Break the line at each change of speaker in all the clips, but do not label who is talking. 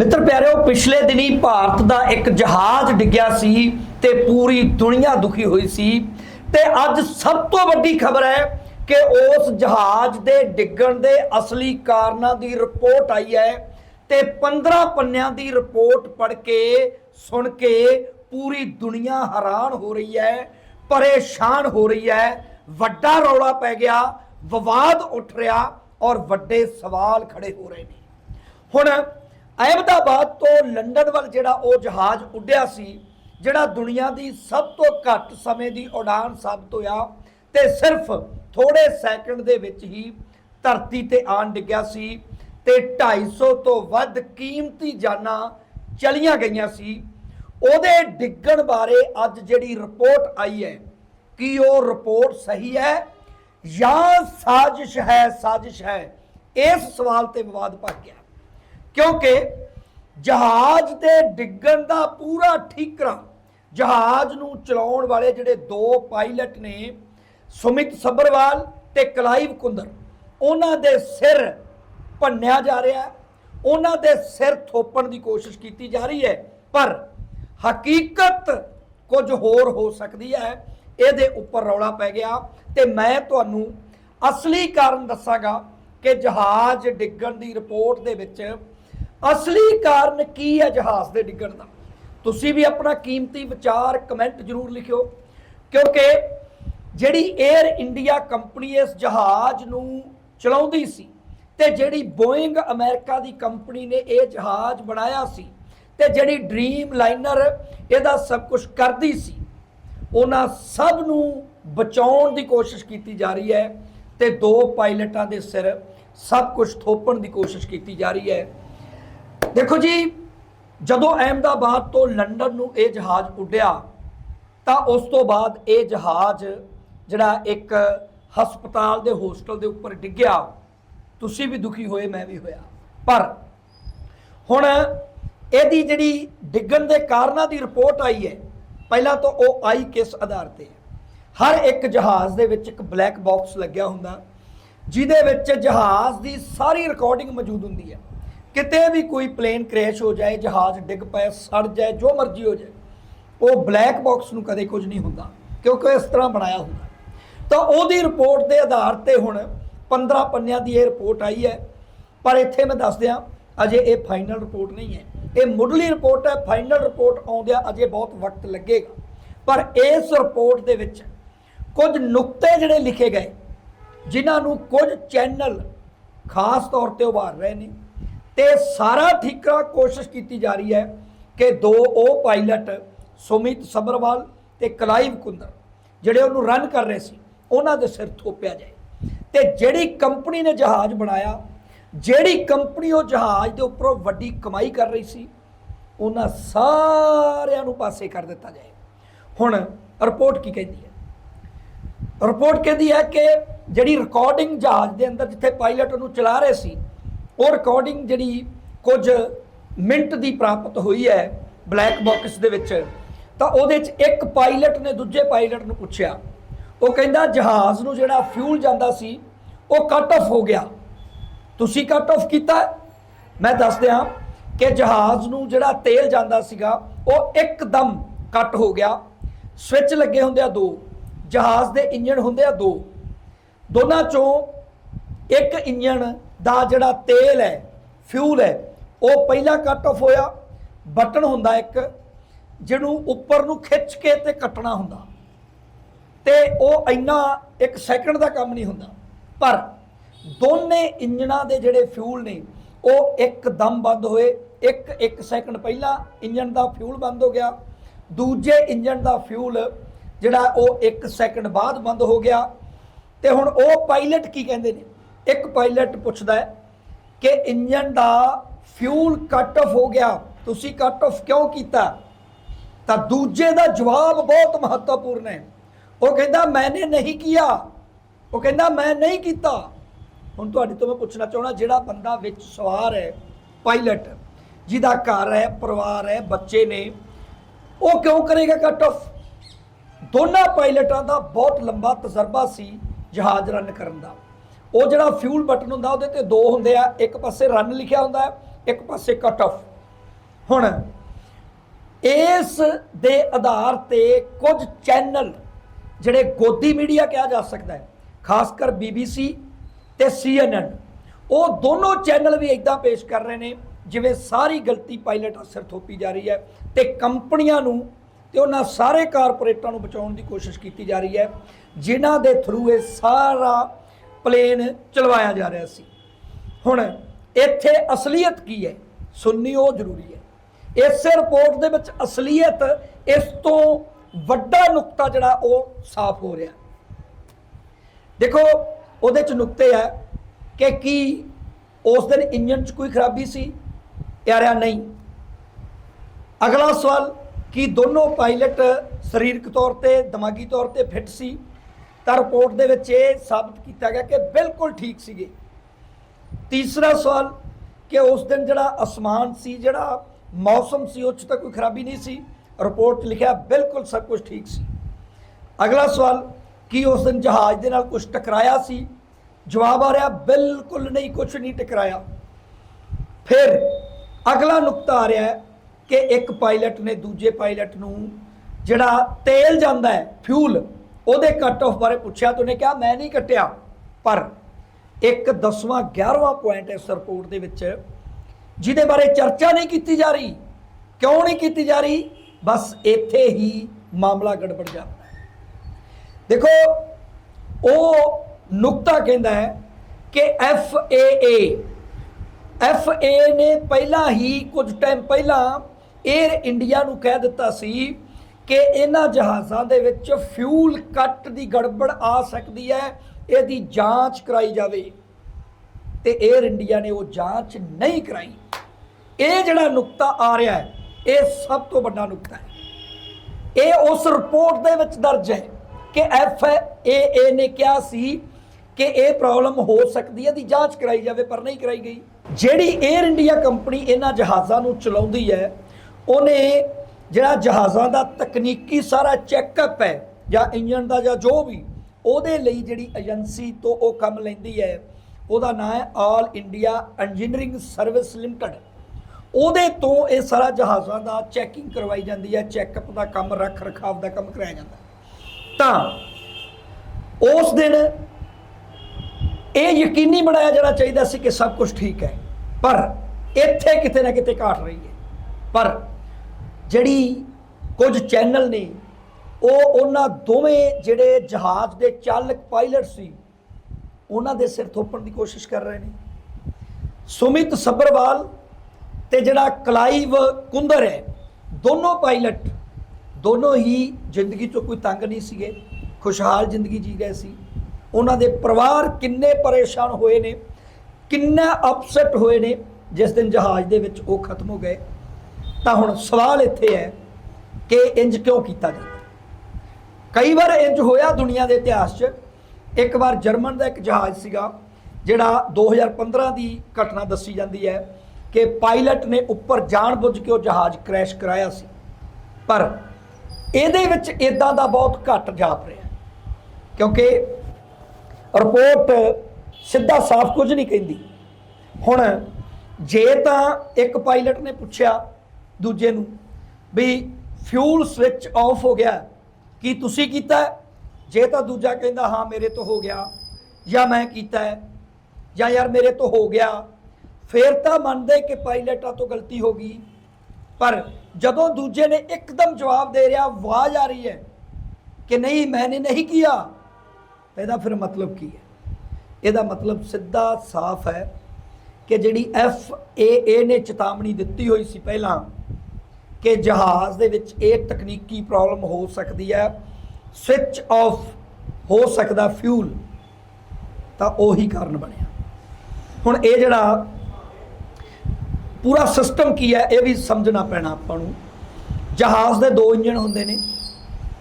ਮਿੱਤਰ ਪਿਆਰਿਓ, ਪਿਛਲੇ ਦਿਨੀ ਭਾਰਤ ਦਾ ਇੱਕ ਜਹਾਜ਼ ਡਿੱਗਿਆ ਸੀ ਤੇ ਪੂਰੀ ਦੁਨੀਆ ਦੁਖੀ ਹੋਈ ਸੀ। ਤੇ ਅੱਜ ਸਭ ਤੋਂ ਵੱਡੀ ਖਬਰ ਹੈ ਕਿ ਉਸ ਜਹਾਜ਼ ਦੇ ਡਿੱਗਣ ਦੇ ਅਸਲੀ ਕਾਰਨਾਂ ਦੀ ਰਿਪੋਰਟ ਆਈ ਹੈ ਤੇ 15 ਪੰਨਿਆਂ ਦੀ ਰਿਪੋਰਟ ਪੜ੍ਹ ਕੇ, ਸੁਣ ਕੇ ਪੂਰੀ ਦੁਨੀਆ ਹੈਰਾਨ ਹੋ ਰਹੀ ਹੈ, ਪਰੇਸ਼ਾਨ ਹੋ ਰਹੀ ਹੈ। ਵੱਡਾ ਰੌਲਾ ਪੈ ਗਿਆ, ਵਿਵਾਦ ਉੱਠ ਰਿਹਾ ਔਰ ਵੱਡੇ ਸਵਾਲ ਖੜੇ ਹੋ ਰਹੇ ਨੇ। ਹੁਣ ਅਹਿਮਦਾਬਾਦ ਤੋਂ ਲੰਡਨ ਵੱਲ ਜਿਹੜਾ ਉਹ ਜਹਾਜ਼ ਉੱਡਿਆ ਸੀ, ਜਿਹੜਾ ਦੁਨੀਆ ਦੀ ਸਭ ਤੋਂ ਘੱਟ ਸਮੇਂ ਦੀ ਉਡਾਨ ਸਾਬਤ ਹੋਇਆ ਤੇ ਸਿਰਫ ਥੋੜੇ ਸੈਕਿੰਡ ਦੇ ਵਿੱਚ ਹੀ ਧਰਤੀ ਤੇ ਆਣ ਡਿੱਗਿਆ ਸੀ ਤੇ 250 ਤੋਂ ਵੱਧ ਕੀਮਤੀ ਜਾਨਾਂ ਚਲੀਆਂ ਗਈਆਂ ਸੀ। ਉਹਦੇ ਡਿੱਗਣ ਬਾਰੇ ਅੱਜ ਜਿਹੜੀ ਰਿਪੋਰਟ ਆਈ ਹੈ, ਕੀ ਉਹ ਰਿਪੋਰਟ ਸਹੀ ਹੈ ਜਾਂ ਸਾਜ਼ਿਸ਼ ਹੈ ਸਾਜ਼ਿਸ਼ ਹੈ? ਇਸ ਸਵਾਲ ਤੇ ਵਿਵਾਦ ਭਰ ਗਿਆ। ਕਿਉਂਕਿ ਜਹਾਜ਼ ਦੇ ਡਿੱਗਣ ਦਾ ਪੂਰਾ ਠੀਕਰਾ ਜਹਾਜ਼ ਨੂੰ ਚਲਾਉਣ ਵਾਲੇ ਜਿਹੜੇ ਦੋ ਪਾਇਲਟ ਨੇ, ਸੁਮਿਤ ਸੱਭਰਵਾਲ ਤੇ ਕਲਾਈਵ ਕੁੰਦਰ, ਉਹਨਾਂ ਦੇ ਸਿਰ ਭੰਨਿਆ ਜਾ ਰਿਹਾ ਹੈ ਉਹਨਾਂ ਦੇ ਸਿਰ ਥੋਪਣ ਦੀ ਕੋਸ਼ਿਸ਼ ਕੀਤੀ ਜਾ ਰਹੀ ਹੈ, ਪਰ ਹਕੀਕਤ ਕੁਝ ਹੋਰ ਹੋ ਸਕਦੀ ਹੈ, ਇਹਦੇ ਉੱਪਰ ਰੌਲਾ ਪੈ ਗਿਆ ਤੇ ਮੈਂ ਤੁਹਾਨੂੰ ਅਸਲੀ ਕਾਰਨ ਦੱਸਾਂਗਾ ਕਿ ਜਹਾਜ਼ ਡਿੱਗਣ ਦੀ ਰਿਪੋਰਟ ਦੇ ਵਿੱਚ ਅਸਲੀ ਕਾਰਨ ਕੀ ਹੈ ਜਹਾਜ਼ ਦੇ ਡਿੱਗਣ ਦਾ? ਤੁਸੀਂ ਵੀ ਆਪਣਾ ਕੀਮਤੀ ਵਿਚਾਰ ਕਮੈਂਟ ਜ਼ਰੂਰ ਲਿਖਿਓ, ਕਿਉਂਕਿ ਜਿਹੜੀ 에ਅਰ ਇੰਡੀਆ ਕੰਪਨੀ ਇਸ ਜਹਾਜ਼ ਨੂੰ ਚਲਾਉਂਦੀ ਸੀ ਤੇ ਜਿਹੜੀ ਬੋਇੰਗ ਅਮਰੀਕਾ ਦੀ ਕੰਪਨੀ ਨੇ ਇਹ ਜਹਾਜ਼ ਬਣਾਇਆ ਸੀ ਤੇ ਜਿਹੜੀ ਡ੍ਰੀਮ ਲਾਈਨਰ ਇਹਦਾ ਸਭ ਕੁਝ ਕਰਦੀ ਸੀ, ਉਹਨਾਂ ਸਭ ਨੂੰ ਬਚਾਉਣ ਦੀ ਕੋਸ਼ਿਸ਼ ਕੀਤੀ ਜਾ ਰਹੀ ਹੈ ਤੇ ਦੋ ਪਾਇਲਟਾਂ ਦੇ ਸਿਰ ਸਭ ਕੁਝ ਥੋਪਣ ਦੀ ਕੋਸ਼ਿਸ਼ ਕੀਤੀ ਜਾ ਰਹੀ ਹੈ। ਦੇਖੋ ਜੀ, ਜਦੋਂ ਅਹਿਮਦਾਬਾਦ ਤੋਂ ਲੰਡਨ ਨੂੰ ਇਹ ਜਹਾਜ਼ ਉੱਡਿਆ, ਤਾਂ ਉਸ ਤੋਂ ਬਾਅਦ ਇਹ ਜਹਾਜ਼ ਜਿਹੜਾ ਇੱਕ ਹਸਪਤਾਲ ਦੇ ਹੋਸਟਲ ਦੇ ਉੱਪਰ ਡਿੱਗਿਆ। ਤੁਸੀਂ ਵੀ ਦੁਖੀ ਹੋਏ, ਮੈਂ ਵੀ ਹੋਇਆ। ਪਰ ਹੁਣ ਇਹਦੀ ਜਿਹੜੀ ਡਿੱਗਣ ਦੇ ਕਾਰਨਾਂ ਦੀ ਰਿਪੋਰਟ ਆਈ ਹੈ, ਪਹਿਲਾਂ ਤਾਂ ਉਹ ਆਈ ਕਿਸ ਆਧਾਰ ਤੇ? ਹਰ ਇੱਕ ਜਹਾਜ਼ ਦੇ ਵਿੱਚ ਇੱਕ ਬਲੈਕ ਬਾਕਸ ਲੱਗਿਆ ਹੁੰਦਾ, ਜਿਹਦੇ ਵਿੱਚ ਜਹਾਜ਼ ਦੀ ਸਾਰੀ ਰਿਕਾਰਡਿੰਗ ਮੌਜੂਦ ਹੁੰਦੀ ਹੈ। ਕਿਤੇ ਵੀ ਕੋਈ ਪਲੇਨ ਕ੍ਰੈਸ਼ ਹੋ ਜਾਏ, ਜਹਾਜ਼ ਡਿੱਗ ਪਏ, ਸੜ ਜਾਏ, ਜੋ ਮਰਜ਼ੀ ਹੋ ਜਾਏ, ਉਹ ਬਲੈਕ ਬਾਕਸ ਨੂੰ ਕਦੇ ਕੁਝ ਨਹੀਂ ਹੁੰਦਾ, ਕਿਉਂਕਿ ਇਸ ਤਰ੍ਹਾਂ ਬਣਾਇਆ ਹੁੰਦਾ। ਤਾਂ ਉਹਦੀ ਰਿਪੋਰਟ ਦੇ ਆਧਾਰ ਤੇ ਹੁਣ 15 ਪੰਨਿਆਂ ਦੀ ਇਹ ਰਿਪੋਰਟ ਆਈ ਹੈ, ਪਰ ਇੱਥੇ ਮੈਂ ਦੱਸ ਦਿਆਂ, ਅਜੇ ਇਹ ਫਾਈਨਲ ਰਿਪੋਰਟ ਨਹੀਂ ਹੈ। ਇਹ ਮੁੱਢਲੀ ਰਿਪੋਰਟ ਹੈ, ਫਾਈਨਲ ਰਿਪੋਰਟ ਆਉਂਦਿਆਂ ਅਜੇ ਬਹੁਤ ਵਕਤ ਲੱਗੇਗਾ। ਪਰ ਇਸ ਰਿਪੋਰਟ ਦੇ ਵਿੱਚ ਕੁਝ ਨੁਕਤੇ ਜਿਹੜੇ ਲਿਖੇ ਗਏ, ਜਿਨ੍ਹਾਂ ਨੂੰ ਕੁਝ ਚੈਨਲ ਖਾਸ ਤੌਰ ਤੇ ਉਭਾਰ ਰਹੇ ਨੇ ਤੇ ਸਾਰਾ ਠੀਕਰਾ ਕੋਸ਼ਿਸ਼ ਕੀਤੀ ਜਾ ਰਹੀ ਹੈ ਕਿ ਦੋ ਉਹ ਪਾਇਲਟ ਸੁਮਿਤ ਸਬਰਵਾਲ ਤੇ ਕਲਾਈਵ ਕੁੰਦਰ, ਜਿਹੜੇ ਉਹਨੂੰ ਰਨ ਕਰ ਰਹੇ ਸੀ, ਉਹਨਾਂ ਦੇ ਸਿਰ ਥੋਪਿਆ ਜਾਏ। ਤੇ ਜਿਹੜੀ ਕੰਪਨੀ ਨੇ ਜਹਾਜ਼ ਬਣਾਇਆ, ਜਿਹੜੀ ਕੰਪਨੀ ਉਹ ਜਹਾਜ਼ ਦੇ ਉੱਪਰੋਂ ਵੱਡੀ ਕਮਾਈ ਕਰ ਰਹੀ ਸੀ, ਉਹਨਾਂ ਸਾਰਿਆਂ ਨੂੰ ਪਾਸੇ ਕਰ ਦਿੱਤਾ ਜਾਏ। ਹੁਣ ਰਿਪੋਰਟ ਕੀ ਕਹਿੰਦੀ ਹੈ? ਰਿਪੋਰਟ ਕਹਿੰਦੀ ਹੈ ਕਿ ਜਿਹੜੀ ਰਿਕਾਰਡਿੰਗ ਜਹਾਜ਼ ਦੇ ਅੰਦਰ ਜਿੱਥੇ ਪਾਇਲਟ ਉਹਨੂੰ ਚਲਾ ਰਹੇ ਸੀ ਉਹ ਰਿਕਾਰਡਿੰਗ ਜਿਹੜੀ ਕੁਝ ਮਿੰਟ ਦੀ ਪ੍ਰਾਪਤ ਹੋਈ ਹੈ ਬਲੈਕ ਬਾਕਸ ਦੇ ਵਿੱਚ, ਤਾਂ ਉਹਦੇ 'ਚ ਇੱਕ ਪਾਇਲਟ ਨੇ ਦੂਜੇ ਪਾਇਲਟ ਨੂੰ ਪੁੱਛਿਆ। ਉਹ ਕਹਿੰਦਾ, ਜਹਾਜ਼ ਨੂੰ ਜਿਹੜਾ ਫਿਊਲ ਜਾਂਦਾ ਸੀ, ਉਹ ਕੱਟ ਆਫ ਹੋ ਗਿਆ। ਤੁਸੀਂ ਕੱਟ ਆਫ ਕੀਤਾ? ਮੈਂ ਦੱਸ ਦਿਆਂ ਕਿ ਜਹਾਜ਼ ਨੂੰ ਜਿਹੜਾ ਤੇਲ ਜਾਂਦਾ ਸੀਗਾ, ਉਹ ਇੱਕਦਮ ਕੱਟ ਹੋ ਗਿਆ। ਸਵਿਚ ਲੱਗੇ ਹੁੰਦੇ ਆ ਦੋ, ਜਹਾਜ਼ ਦੇ ਇੰਜਣ ਹੁੰਦੇ ਆ ਦੋ। ਦੋਨਾਂ ਚੋਂ ਇੱਕ ਇੰਜਣ ਦਾ ਜਿਹੜਾ ਤੇਲ ਹੈ ਫਿਊਲ ਹੈ, ਉਹ ਪਹਿਲਾਂ ਕੱਟ ਆਫ ਹੋਇਆ, ਬਟਨ ਹੁੰਦਾ ਇੱਕ, ਜਿਹਨੂੰ ਉੱਪਰ ਨੂੰ ਖਿੱਚ ਕੇ ਤੇ ਕੱਟਣਾ ਹੁੰਦਾ। ਤੇ ਉਹ ਇੰਨਾ ਇੱਕ ਸੈਕਿੰਡ ਦਾ ਕੰਮ ਨਹੀਂ ਹੁੰਦਾ। ਪਰ ਦੋਨੇ ਇੰਜਣਾਂ ਦੇ ਜਿਹੜੇ ਫਿਊਲ ਨੇ, ਉਹ ਇੱਕਦਮ ਬੰਦ ਹੋਏ। ਇੱਕ ਇੱਕ ਸੈਕਿੰਡ ਪਹਿਲਾਂ ਇੰਜਣ ਦਾ ਫਿਊਲ ਬੰਦ ਹੋ ਗਿਆ। ਦੂਜੇ ਇੰਜਣ ਦਾ ਫਿਊਲ ਜਿਹੜਾ ਉਹ ਇੱਕ ਸੈਕਿੰਡ ਬਾਅਦ ਬੰਦ ਹੋ ਗਿਆ। ਤੇ ਹੁਣ ਉਹ ਪਾਇਲਟ ਕੀ ਕਹਿੰਦੇ ਨੇ? ਇੱਕ ਪਾਇਲਟ ਪੁੱਛਦਾ ਹੈ ਕਿ ਇੰਜਣ ਦਾ ਫਿਊਲ ਕੱਟ ਆਫ ਹੋ ਗਿਆ। ਤੁਸੀਂ ਕੱਟ ਆਫ ਕਿਉਂ ਕੀਤਾ? ਤਾਂ ਦੂਜੇ ਦਾ ਜਵਾਬ ਬਹੁਤ ਮਹੱਤਵਪੂਰਨ ਹੈ। ਉਹ ਕਹਿੰਦਾ, ਮੈਨੇ ਨਹੀਂ ਕੀਤਾ। ਉਹ ਕਹਿੰਦਾ, ਮੈਂ ਨਹੀਂ ਕੀਤਾ। ਹੁਣ ਤੁਹਾਡੇ ਤੋਂ ਮੈਂ ਪੁੱਛਣਾ ਚਾਹਣਾ ਜਿਹੜਾ ਬੰਦਾ ਵਿੱਚ ਸਵਾਰ ਹੈ, ਪਾਇਲਟ, ਜਿਹਦਾ ਘਰ ਹੈ, ਪਰਿਵਾਰ ਹੈ, ਬੱਚੇ ਨੇ, ਉਹ ਕਿਉਂ ਕਰੇਗਾ ਕੱਟ ਆਫ? ਦੋਨਾਂ ਪਾਇਲਟਾਂ ਦਾ ਬਹੁਤ ਲੰਬਾ ਤਜਰਬਾ ਸੀ ਜਹਾਜ਼ ਰਨ ਕਰਨ ਦਾ। ਉਹ ਜਿਹੜਾ ਫਿਊਲ ਬਟਨ ਹੁੰਦਾ ਉਹਦੇ ਤੇ ਦੋ ਹੁੰਦੇ ਆ, ਇੱਕ ਪਾਸੇ ਰਨ ਲਿਖਿਆ ਹੁੰਦਾ, ਇੱਕ ਪਾਸੇ ਕਟ ਆਫ ਹੁਣ, ਇਸ ਦੇ ਆਧਾਰ ਤੇ ਕੁਝ ਚੈਨਲ ਜਿਹੜੇ ਗੋਦੀ ਮੀਡੀਆ ਕਿਹਾ ਜਾ ਸਕਦਾ ਹੈ, ਖਾਸ ਕਰ BBC ਤੇ CNN ਉਹ ਦੋਨੋਂ ਚੈਨਲ ਵੀ ਇਦਾਂ ਪੇਸ਼ ਕਰ ਰਹੇ ਨੇ, ਜਿਵੇਂ ਸਾਰੀ ਗਲਤੀ ਪਾਇਲਟ ਅਸਰ ਥੋਪੀ ਜਾ ਰਹੀ ਹੈ ਤੇ ਕੰਪਨੀਆਂ ਨੂੰ ਤੇ ਉਹਨਾਂ ਸਾਰੇ ਕਾਰਪੋਰੇਟਾਂ ਨੂੰ ਬਚਾਉਣ ਦੀ ਕੋਸ਼ਿਸ਼ ਕੀਤੀ ਜਾ ਰਹੀ ਹੈ, ਜਿਨ੍ਹਾਂ ਦੇ ਥਰੂ ਇਹ ਸਾਰਾ ਪਲੇਨ ਚਲਵਾਇਆ ਜਾ ਰਿਹਾ ਸੀ। ਹੁਣ ਇੱਥੇ ਅਸਲੀਅਤ ਕੀ ਹੈ? ਸੁਣਨੀ ਉਹ ਜ਼ਰੂਰੀ ਹੈ। ਇਸੇ ਰਿਪੋਰਟ ਦੇ ਵਿੱਚ ਅਸਲੀਅਤ ਇਸ ਤੋਂ ਵੱਡਾ ਨੁਕਤਾ ਜਿਹੜਾ ਉਹ ਸਾਫ਼ ਹੋ ਰਿਹਾ। ਦੇਖੋ, ਉਹਦੇ ਚ ਨੁਕਤੇ ਹੈ ਕਿ ਕੀ ਉਸ ਦਿਨ ਇੰਜਨ 'ਚ ਕੋਈ ਖਰਾਬੀ ਸੀ? ਯਾਰਿਆ ਨਹੀਂ। ਅਗਲਾ ਸਵਾਲ, ਕੀ ਦੋਨੋਂ ਪਾਇਲਟ ਸਰੀਰਕ ਤੌਰ ਤੇ, ਦਿਮਾਗੀ ਤੌਰ ਤੇ ਫਿੱਟ ਸੀ? ਤਾਂ ਰਿਪੋਰਟ ਦੇ ਵਿੱਚ ਇਹ ਸਾਬਤ ਕੀਤਾ ਗਿਆ ਕਿ ਬਿਲਕੁਲ ਠੀਕ ਸੀਗੇ। ਤੀਸਰਾ ਸਵਾਲ ਕਿ ਉਸ ਦਿਨ ਜਿਹੜਾ ਅਸਮਾਨ ਸੀ, ਜਿਹੜਾ ਮੌਸਮ ਸੀ, ਉਹ 'ਚ ਤਾਂ ਕੋਈ ਖਰਾਬੀ ਨਹੀਂ ਸੀ। ਰਿਪੋਰਟ ਲਿਖਿਆ ਬਿਲਕੁਲ ਸਭ ਕੁਝ ਠੀਕ ਸੀ। ਅਗਲਾ ਸਵਾਲ, ਕੀ ਉਸ ਦਿਨ ਜਹਾਜ਼ ਦੇ ਨਾਲ ਕੁਝ ਟਕਰਾਇਆ ਸੀ? ਜਵਾਬ ਆ ਰਿਹਾ, ਬਿਲਕੁਲ ਨਹੀਂ ਕੁਝ ਨਹੀਂ ਟਕਰਾਇਆ। ਫਿਰ ਅਗਲਾ ਨੁਕਤਾ ਆ ਰਿਹਾ ਕਿ ਇੱਕ ਪਾਇਲਟ ਨੇ ਦੂਜੇ ਪਾਇਲਟ ਨੂੰ ਜਿਹੜਾ ਤੇਲ ਜਾਂਦਾ ਹੈ, ਫਿਊਲ ਉਹਦੇ ਕੱਟ ਆਫ ਬਾਰੇ ਪੁੱਛਿਆ ਤਾਂ ਉਹਨੇ ਕਿਹਾ, ਮੈਂ ਨਹੀਂ ਕੱਟਿਆ। ਪਰ ਇੱਕ 10ਵਾਂ 11ਵਾਂ ਪੁਆਇੰਟ ਇਸ ਰਿਪੋਰਟ ਦੇ ਵਿੱਚ ਜਿਹਦੇ ਬਾਰੇ ਚਰਚਾ ਨਹੀਂ ਕੀਤੀ ਜਾ ਰਹੀ। ਕਿਉਂ ਨਹੀਂ ਕੀਤੀ ਜਾ ਰਹੀ? ਬਸ ਇੱਥੇ ਹੀ ਮਾਮਲਾ ਗੜਬੜ ਜਾਂਦਾ ਹੈ। ਦੇਖੋ, ਉਹ ਨੁਕਤਾ ਕਹਿੰਦਾ ਹੈ ਕਿ FAA ਏ ਨੇ ਪਹਿਲਾਂ ਹੀ ਕੁਝ ਟਾਈਮ ਪਹਿਲਾਂ 에ਅਰ ਇੰਡੀਆ ਨੂੰ ਕਹਿ ਦਿੱਤਾ ਸੀ ਕਿ ਇਹਨਾਂ ਜਹਾਜ਼ਾਂ ਦੇ ਵਿੱਚ ਫਿਊਲ ਕੱਟ ਦੀ ਗੜਬੜ ਆ ਸਕਦੀ ਹੈ, ਇਹਦੀ ਜਾਂਚ ਕਰਾਈ ਜਾਵੇ। ਤੇ 에ਅਰ ਇੰਡੀਆ ਨੇ ਉਹ ਜਾਂਚ ਨਹੀਂ ਕਰਾਈ। ਇਹ ਜਿਹੜਾ ਨੁਕਤਾ ਆ ਰਿਹਾ ਹੈ, ਇਹ ਸਭ ਤੋਂ ਵੱਡਾ ਨੁਕਤਾ ਹੈ। ਇਹ ਉਸ ਰਿਪੋਰਟ ਦੇ ਵਿੱਚ ਦਰਜ ਹੈ ਕਿ FAA ਨੇ ਕਿਹਾ ਸੀ ਕਿ ਇਹ ਪ੍ਰੋਬਲਮ ਹੋ ਸਕਦੀ ਹੈ ਦੀ ਜਾਂਚ ਕਰਾਈ ਜਾਵੇ, ਪਰ ਨਹੀਂ ਕਰਾਈ ਗਈ। ਜਿਹੜੀ 에ਅਰ ਇੰਡੀਆ ਕੰਪਨੀ ਇਹਨਾਂ ਜਹਾਜ਼ਾਂ ਨੂੰ ਚਲਾਉਂਦੀ ਹੈ, ਉਹਨੇ ਜਿਹੜਾ ਜਹਾਜ਼ਾਂ ਦਾ ਤਕਨੀਕੀ ਸਾਰਾ ਚੈੱਕਅਪ ਹੈ ਜਾਂ ਇੰਜਨ ਦਾ ਜਾਂ ਜੋ ਵੀ, ਉਹਦੇ ਲਈ ਜਿਹੜੀ ਏਜੰਸੀ ਤੋਂ ਉਹ ਕੰਮ ਲੈਂਦੀ ਹੈ, ਉਹਦਾ ਨਾਮ ਹੈ all India engineering service limited ਉਹਦੇ ਤੋਂ ਇਹ ਸਾਰਾ ਜਹਾਜ਼ਾਂ ਦਾ ਚੈਕਿੰਗ ਕਰਵਾਈ ਜਾਂਦੀ ਹੈ, ਚੈੱਕਅਪ ਦਾ ਕੰਮ ਰੱਖ ਰਖਾਵ ਦਾ ਕੰਮ ਕਰਾਇਆ ਜਾਂਦਾ ਤਾਂ ਉਸ ਦਿਨ ਇਹ ਯਕੀਨੀ ਬਣਾਇਆ ਜਾਣਾ ਚਾਹੀਦਾ ਸੀ ਕਿ ਸਭ ਕੁਝ ਠੀਕ ਹੈ, ਪਰ ਇੱਥੇ ਕਿਤੇ ਨਾ ਕਿਤੇ ਘਾਟ ਰਹੀ ਹੈ। ਪਰ ਜਿਹੜੀ ਕੁਝ ਚੈਨਲ ਨੇ, ਉਹ ਉਹਨਾਂ ਦੋਵੇਂ ਜਿਹੜੇ ਜਹਾਜ਼ ਦੇ ਚਾਲਕ ਪਾਇਲਟ ਸੀ, ਉਹਨਾਂ ਦੇ ਸਿਰ ਥੋਪਣ ਦੀ ਕੋਸ਼ਿਸ਼ ਕਰ ਰਹੇ ਨੇ। ਸੁਮਿਤ ਸੱਬਰਵਾਲ ਤੇ ਜਿਹੜਾ ਕਲਾਈਵ ਕੁੰਦਰ ਹੈ, ਦੋਨੋਂ ਪਾਇਲਟ, ਦੋਨੋਂ ਹੀ ਜ਼ਿੰਦਗੀ 'ਚੋਂ ਕੋਈ ਤੰਗ ਨਹੀਂ ਸੀਗੇ, ਖੁਸ਼ਹਾਲ ਜ਼ਿੰਦਗੀ ਜੀ ਰਹੇ ਸੀ। ਉਹਨਾਂ ਦੇ ਪਰਿਵਾਰ ਕਿੰਨੇ ਪਰੇਸ਼ਾਨ ਹੋਏ ਨੇ, ਕਿੰਨਾ ਅਪਸੈਟ ਹੋਏ ਨੇ, ਜਿਸ ਦਿਨ ਜਹਾਜ਼ ਦੇ ਵਿੱਚ ਉਹ ਖਤਮ ਹੋ ਗਏ। ਤਾਂ ਹੁਣ ਸਵਾਲ ਇੱਥੇ ਹੈ ਕਿ ਇੰਜ ਕਿਉਂ ਕੀਤਾ ਜਾਂਦਾ? ਕਈ ਵਾਰ ਇੰਜ ਹੋਇਆ ਦੁਨੀਆ ਦੇ ਇਤਿਹਾਸ 'ਚ, ਇੱਕ ਵਾਰ ਜਰਮਨ ਦਾ ਇੱਕ ਜਹਾਜ਼ ਸੀਗਾ, ਜਿਹੜਾ 2015 ਦੀ ਘਟਨਾ ਦੱਸੀ ਜਾਂਦੀ ਹੈ ਕਿ ਪਾਇਲਟ ਨੇ ਉੱਪਰ ਜਾਣਬੁੱਝ ਕੇ ਉਹ ਜਹਾਜ਼ ਕ੍ਰੈਸ਼ ਕਰਾਇਆ ਸੀ। ਪਰ ਇਹਦੇ ਵਿੱਚ ਇਦਾਂ ਦਾ ਬਹੁਤ ਘੱਟ ਜਾਪ ਰਿਹਾ। ਕਿਉਂਕਿ ਰਿਪੋਰਟ ਸਿੱਧਾ ਸਾਫ਼ ਕੁਝ ਨਹੀਂ ਕਹਿੰਦੀ। ਹੁਣ ਜੇ ਤਾਂ ਇੱਕ ਪਾਇਲਟ ਨੇ ਪੁੱਛਿਆ ਦੂਜੇ ਨੂੰ, ਵੀ ਫਿਊਲ ਸਵਿਚ ਆਫ ਹੋ ਗਿਆ। ਕੀ ਤੁਸੀਂ ਕੀਤਾ? ਜੇ ਤਾਂ ਦੂਜਾ ਕਹਿੰਦਾ, ਹਾਂ, ਮੇਰੇ ਤੋਂ ਹੋ ਗਿਆ। ਜਾਂ ਮੈਂ ਕੀਤਾ ਜਾਂ ਯਾਰ, ਮੇਰੇ ਤੋਂ ਹੋ ਗਿਆ। ਫੇਰ ਤਾਂ ਮੰਨਦੇ ਕਿ ਪਾਇਲਟਾਂ ਤੋਂ ਗਲਤੀ ਹੋ ਗਈ। ਪਰ ਜਦੋਂ ਦੂਜੇ ਨੇ ਇੱਕਦਮ ਜਵਾਬ ਦੇ ਰਿਹਾ ਆਵਾਜ਼ ਆ ਰਹੀ ਹੈ। ਕਿ ਨਹੀਂ, ਮੈਨੇ ਨਹੀਂ ਕੀਤਾ ਇਹਦਾ ਫਿਰ ਮਤਲਬ ਕੀ ਹੈ? ਇਹਦਾ ਮਤਲਬ ਸਿੱਧਾ ਸਾਫ਼ ਹੈ ਕਿ ਜਿਹੜੀ ਐੱਫ ਏ ਏ ਨੇ ਚੇਤਾਵਨੀ ਦਿੱਤੀ ਹੋਈ ਸੀ ਪਹਿਲਾਂ ਕਿ ਜਹਾਜ਼ ਦੇ ਵਿੱਚ ਇਹ ਤਕਨੀਕੀ ਪ੍ਰੋਬਲਮ ਹੋ ਸਕਦੀ ਹੈ। ਸਵਿਚ ਆਫ ਹੋ ਸਕਦਾ ਫਿਊਲ ਤਾਂ ਉਹੀ ਕਾਰਨ ਬਣਿਆ। ਹੁਣ ਇਹ ਜਿਹੜਾ ਪੂਰਾ ਸਿਸਟਮ ਕੀ ਹੈ, ਇਹ ਵੀ ਸਮਝਣਾ ਪੈਣਾ ਆਪਾਂ ਨੂੰ। ਜਹਾਜ਼ ਦੇ ਦੋ ਇੰਜਣ ਹੁੰਦੇ ਨੇ।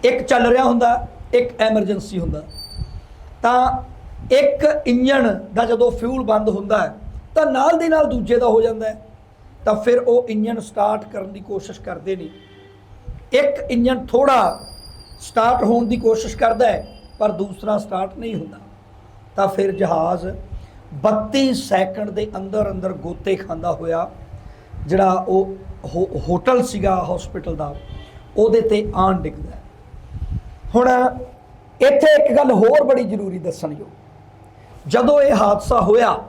ਇੱਕ ਚੱਲ ਰਿਹਾ ਹੁੰਦਾ, ਇੱਕ ਐਮਰਜੈਂਸੀ ਹੁੰਦਾ। ਤਾਂ ਇੱਕ ਇੰਜਣ ਦਾ ਜਦੋਂ ਫਿਊਲ ਬੰਦ ਹੁੰਦਾ ਤਾਂ ਨਾਲ ਦੀ ਨਾਲ ਦੂਜੇ ਦਾ ਹੋ ਜਾਂਦਾ ਹੈ। ਤਾਂ ਫਿਰ ਉਹ ਇੰਜਨ ਸਟਾਰਟ ਕਰਨ ਦੀ ਕੋਸ਼ਿਸ਼ ਕਰਦੇ ਨੇ। ਇੱਕ ਇੰਜਨ ਥੋੜਾ ਸਟਾਰਟ ਹੋਣ ਦੀ ਕੋਸ਼ਿਸ਼ ਕਰਦਾ ਹੈ, ਪਰ ਦੂਸਰਾ ਸਟਾਰਟ ਨਹੀਂ ਹੁੰਦਾ। ਤਾਂ ਫਿਰ ਜਹਾਜ਼ 32 ਸੈਕਿੰਡ ਦੇ ਅੰਦਰ ਅੰਦਰ ਗੋਤੇ ਖਾਂਦਾ ਹੋਇਆ, ਜਿਹੜਾ ਉਹ ਹੋ- ਹੋਟਲ ਸੀਗਾ ਹਸਪੀਟਲ ਦਾ, ਉਹਦੇ ਤੇ ਆਣ ਡਿੱਗਦਾ ਹੁਣ ਇੱਥੇ ਇੱਕ ਗੱਲ ਹੋਰ ਬੜੀ ਜ਼ਰੂਰੀ ਦੱਸਣਯੋਗ। ਜਦੋਂ ਇਹ ਹਾਦਸਾ ਹੋਇਆ,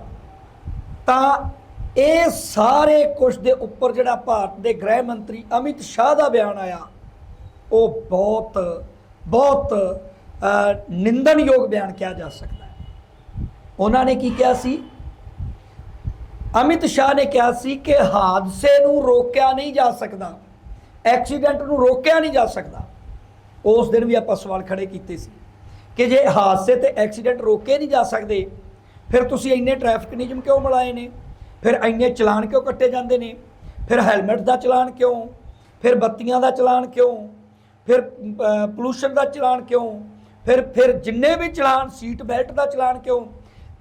ਤਾਂ ਇਹ ਸਾਰੇ ਕੁਝ ਦੇ ਉੱਪਰ ਜਿਹੜਾ ਭਾਰਤ ਦੇ ਗ੍ਰਹਿ ਮੰਤਰੀ ਅਮਿਤ ਸ਼ਾਹ ਦਾ ਬਿਆਨ ਆਇਆ, ਉਹ ਬਹੁਤ ਬਹੁਤ ਨਿੰਦਣਯੋਗ ਬਿਆਨ ਕਿਹਾ ਜਾ ਸਕਦਾ ਹੈ। ਉਹਨਾਂ ਨੇ ਕੀ ਕਿਹਾ ਸੀ? ਅਮਿਤ ਸ਼ਾਹ ਨੇ ਕਿਹਾ ਸੀ ਕਿ ਹਾਦਸੇ ਨੂੰ ਰੋਕਿਆ ਨਹੀਂ ਜਾ ਸਕਦਾ, ਐਕਸੀਡੈਂਟ ਨੂੰ ਰੋਕਿਆ ਨਹੀਂ ਜਾ ਸਕਦਾ। ਉਸ ਦਿਨ ਵੀ ਆਪਾਂ ਸਵਾਲ ਖੜੇ ਕੀਤੇ ਸੀ ਕਿ ਜੇ ਹਾਦਸੇ ਤੇ ਐਕਸੀਡੈਂਟ ਰੋਕੇ ਨਹੀਂ ਜਾ ਸਕਦੇ, ਫਿਰ ਤੁਸੀਂ ਇੰਨੇ ਟ੍ਰੈਫਿਕ ਨਿਯਮ ਕਿਉਂ ਬਣਾਏ ਨੇ? ਫਿਰ ਇੰਨੇ ਚਲਾਨ ਕਿਉਂ ਕੱਟੇ ਜਾਂਦੇ ਨੇ? ਫਿਰ ਹੈਲਮਟ ਦਾ ਚਲਾਨ ਕਿਉਂ? ਫਿਰ ਬੱਤੀਆਂ ਦਾ ਚਲਾਨ ਕਿਉਂ? ਫਿਰ ਪੋਲੂਸ਼ਨ ਦਾ ਚਲਾਨ ਕਿਉਂ? ਫਿਰ ਫਿਰ ਜਿੰਨੇ ਵੀ ਚਲਾਨ ਸੀਟ ਬੈਲਟ ਦਾ ਚਲਾਨ ਕਿਉਂ?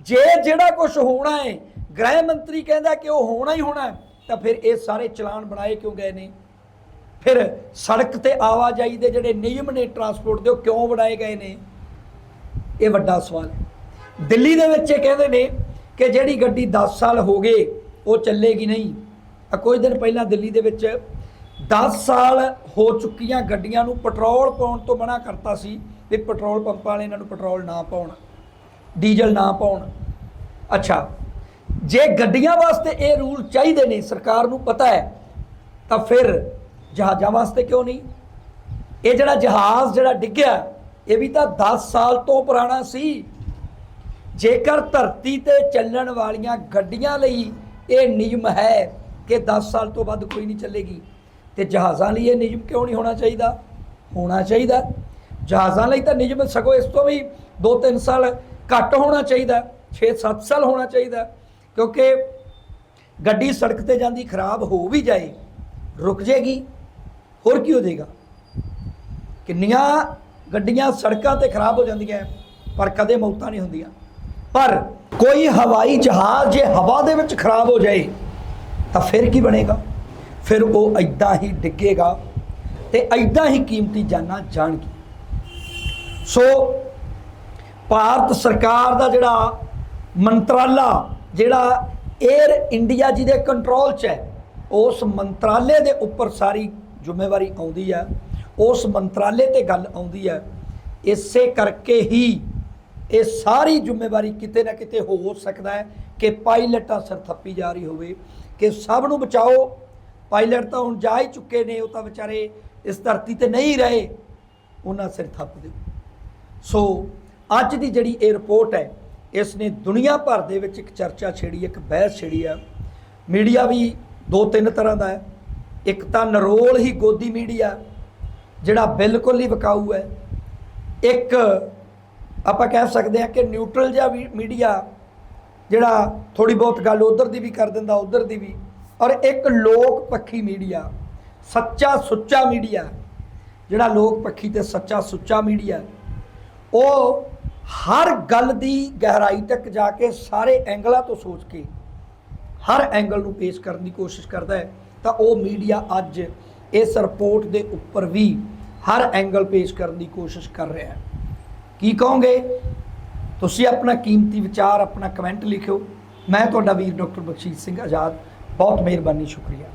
ਜੇ ਜਿਹੜਾ ਕੁਝ ਹੋਣਾ ਹੈ, ਗ੍ਰਹਿ ਮੰਤਰੀ ਕਹਿੰਦਾ ਕਿ ਉਹ ਹੋਣਾ ਹੀ ਹੋਣਾ, ਤਾਂ ਫਿਰ ਇਹ ਸਾਰੇ ਚਲਾਨ ਬਣਾਏ ਕਿਉਂ ਗਏ ਨੇ? ਫਿਰ ਸੜਕ ਤੇ ਆਵਾਜਾਈ ਦੇ ਜਿਹੜੇ ਨਿਯਮ ਨੇ ਟਰਾਂਸਪੋਰਟ ਦੇ, ਉਹ ਕਿਉਂ ਬਣਾਏ ਗਏ ਨੇ? ਇਹ ਵੱਡਾ ਸਵਾਲ ਹੈ। ਦਿੱਲੀ ਦੇ ਵਿੱਚ ਇਹ ਕਹਿੰਦੇ ਨੇ ਕਿ ਜਿਹੜੀ ਗੱਡੀ 10 ਸਾਲ ਹੋ ਗਏ, ਉਹ ਚੱਲੇਗੀ ਨਹੀਂ। ਕੁਝ ਦਿਨ ਪਹਿਲਾਂ ਦਿੱਲੀ ਦੇ ਵਿੱਚ 10 ਸਾਲ ਹੋ ਚੁੱਕੀਆਂ ਗੱਡੀਆਂ ਨੂੰ ਪੈਟਰੋਲ ਪਾਉਣ ਤੋਂ ਮਨਾ ਕਰਤਾ ਸੀ ਵੀ ਪੈਟਰੋਲ ਪੰਪਾਂ ਵਾਲੇ ਇਹਨਾਂ ਨੂੰ ਪੈਟਰੋਲ ਨਾ ਪਾਉਣ, ਡੀਜ਼ਲ ਨਾ ਪਾਉਣ। ਅੱਛਾ, ਜੇ ਗੱਡੀਆਂ ਵਾਸਤੇ ਇਹ ਰੂਲ ਚਾਹੀਦੇ ਨੇ, ਸਰਕਾਰ ਨੂੰ ਪਤਾ ਹੈ, ਤਾਂ ਫਿਰ ਜਹਾਜ਼ਾਂ ਵਾਸਤੇ ਕਿਉਂ ਨਹੀਂ? ਇਹ ਜਿਹੜਾ ਜਹਾਜ਼ ਜਿਹੜਾ ਡਿੱਗਿਆ, ਇਹ ਵੀ ਤਾਂ 10 ਸਾਲ ਤੋਂ ਪੁਰਾਣਾ ਸੀ। ਜੇਕਰ ਧਰਤੀ ਤੇ ਚੱਲਣ ਵਾਲੀਆਂ ਗੱਡੀਆਂ ਲਈ ਇਹ ਨਿਯਮ ਹੈ ਕਿ 10 ਸਾਲ ਤੋਂ ਵੱਧ ਕੋਈ ਨਹੀਂ ਚੱਲੇਗੀ, ਤੇ ਜਹਾਜ਼ਾਂ ਲਈ ਇਹ ਨਿਯਮ ਕਿਉਂ ਨਹੀਂ ਹੋਣਾ ਚਾਹੀਦਾ? ਹੋਣਾ ਚਾਹੀਦਾ। ਜਹਾਜ਼ਾਂ ਲਈ ਤਾਂ ਨਿਯਮ ਸਗੋਂ ਇਸ ਤੋਂ ਵੀ 2-3 ਸਾਲ ਘੱਟ ਹੋਣਾ ਚਾਹੀਦਾ 6-7 ਸਾਲ ਹੋਣਾ ਚਾਹੀਦਾ, ਕਿਉਂਕਿ ਗੱਡੀ ਸੜਕ ਤੇ ਜਾਂਦੀ, ਖਰਾਬ ਹੋ ਵੀ ਜਾਏ, ਰੁਕ ਜੇਗੀ, ਹੋਰ ਕੀ ਹੋ ਜਾਏਗਾ ਕਿੰਨੀਆਂ ਗੱਡੀਆਂ ਸੜਕਾਂ ਤੇ ਖਰਾਬ ਹੋ ਜਾਂਦੀਆਂ, ਪਰ ਕਦੇ ਮੌਤਾਂ ਨਹੀਂ ਹੁੰਦੀਆਂ। ਪਰ ਕੋਈ ਹਵਾਈ ਜਹਾਜ਼ ਜੇ ਹਵਾ ਦੇ ਵਿੱਚ ਖਰਾਬ ਹੋ ਜਾਏ, ਤਾਂ ਫਿਰ ਕੀ ਬਣੇਗਾ? ਫਿਰ ਉਹ ਐਦਾਂ ਹੀ ਡਿੱਗੇਗਾ ਤੇ ਐਦਾਂ ਹੀ ਕੀਮਤੀ ਜਾਨਾਂ ਜਾਣਗੀ ਸੋ ਭਾਰਤ ਸਰਕਾਰ ਦਾ ਜਿਹੜਾ ਮੰਤਰਾਲਾ, ਜਿਹੜਾ 에ਅਰ ਇੰਡੀਆ ਜੀ ਦੇ ਕੰਟਰੋਲ 'ਚ ਹੈ, ਉਸ ਮੰਤਰਾਲੇ ਦੇ ਉੱਪਰ ਸਾਰੀ ਜ਼ਿੰਮੇਵਾਰੀ ਆਉਂਦੀ ਹੈ। ਉਸ ਮੰਤਰਾਲੇ ਤੇ ਗੱਲ ਆਉਂਦੀ ਹੈ, ਇਸੇ ਕਰਕੇ ਹੀ ਇਹ ਸਾਰੀ ਜ਼ਿੰਮੇਵਾਰੀ ਕਿਤੇ ਨਾ ਕਿਤੇ ਹੋ ਸਕਦਾ ਹੈ ਕਿ ਪਾਇਲਟਾਂ ਸਿਰ ਥੱਪੀ ਜਾ ਰਹੀ ਹੋਵੇ, ਕਿ ਸਭ ਨੂੰ ਬਚਾਓ। ਪਾਇਲਟ ਤਾਂ ਹੁਣ ਜਾ ਹੀ ਚੁੱਕੇ ਨੇ, ਉਹ ਤਾਂ ਵਿਚਾਰੇ ਇਸ ਧਰਤੀ ਤੇ ਨਹੀਂ ਰਹੇ, ਉਹਨਾਂ ਸਿਰ ਥੱਪ ਦਿਓ ਸੋ ਅੱਜ ਦੀ ਜਿਹੜੀ ਇਹ ਰਿਪੋਰਟ ਹੈ, ਇਸ ਨੇ ਦੁਨੀਆ ਭਰ ਦੇ ਵਿੱਚ ਇੱਕ ਚਰਚਾ ਛੇੜੀ, ਇੱਕ ਬਹਿਸ ਛੇੜੀ ਆ। ਮੀਡੀਆ ਵੀ ਦੋ ਤਿੰਨ ਤਰ੍ਹਾਂ ਦਾ ਹੈ। ਇੱਕ ਤਾਂ ਨਰੋਲ ਹੀ ਗੋਦੀ ਮੀਡੀਆ, ਜਿਹੜਾ ਬਿਲਕੁਲ ਹੀ ਵਿਕਾਊ ਹੈ। ਇੱਕ ਆਪਾਂ ਕਹਿ ਸਕਦੇ ਹਾਂ ਕਿ ਨਿਊਟਰਲ ਜਿਹਾ ਵੀ ਮੀਡੀਆ ਜਿਹੜਾ ਥੋੜੀ ਬਹੁਤ ਗੱਲ ਉਧਰ ਦੀ ਵੀ ਕਰ ਦਿੰਦਾ, ਉਧਰ ਦੀ ਵੀ। ਔਰ ਇੱਕ ਲੋਕ ਪੱਖੀ ਮੀਡੀਆ ਸੱਚਾ ਸੁੱਚਾ ਮੀਡੀਆ ਜਿਹੜਾ ਲੋਕ ਪੱਖੀ ਤੇ ਸੱਚਾ ਸੁੱਚਾ ਮੀਡੀਆ ਉਹ ਹਰ ਗੱਲ ਦੀ ਗਹਿਰਾਈ ਤੱਕ ਜਾ ਕੇ ਸਾਰੇ ਐਂਗਲਾਂ ਤੋਂ ਸੋਚ ਕੇ ਹਰ ਐਂਗਲ ਨੂੰ ਪੇਸ਼ ਕਰਨ ਦੀ ਕੋਸ਼ਿਸ਼ ਕਰਦਾ ਹੈ। ਤਾਂ ਉਹ ਮੀਡੀਆ ਅੱਜ ਇਸ ਰਿਪੋਰਟ ਦੇ ਉੱਪਰ ਵੀ ਹਰ ਐਂਗਲ ਪੇਸ਼ ਕਰਨ ਦੀ ਕੋਸ਼ਿਸ਼ ਕਰ ਰਿਹਾ ਹੈ। ਕੀ ਕਹੋਗੇ? ਤੁਸੀਂ ਆਪਣਾ ਕੀਮਤੀ ਵਿਚਾਰ, ਆਪਣਾ ਕਮੈਂਟ ਲਿਖਿਓ। ਮੈਂ ਤੁਹਾਡਾ ਵੀਰ ਡਾਕਟਰ ਬਖਸ਼ੀਸ਼ ਸਿੰਘ ਆਜ਼ਾਦ। ਬਹੁਤ ਮਿਹਰਬਾਨੀ, ਸ਼ੁਕਰੀਆ।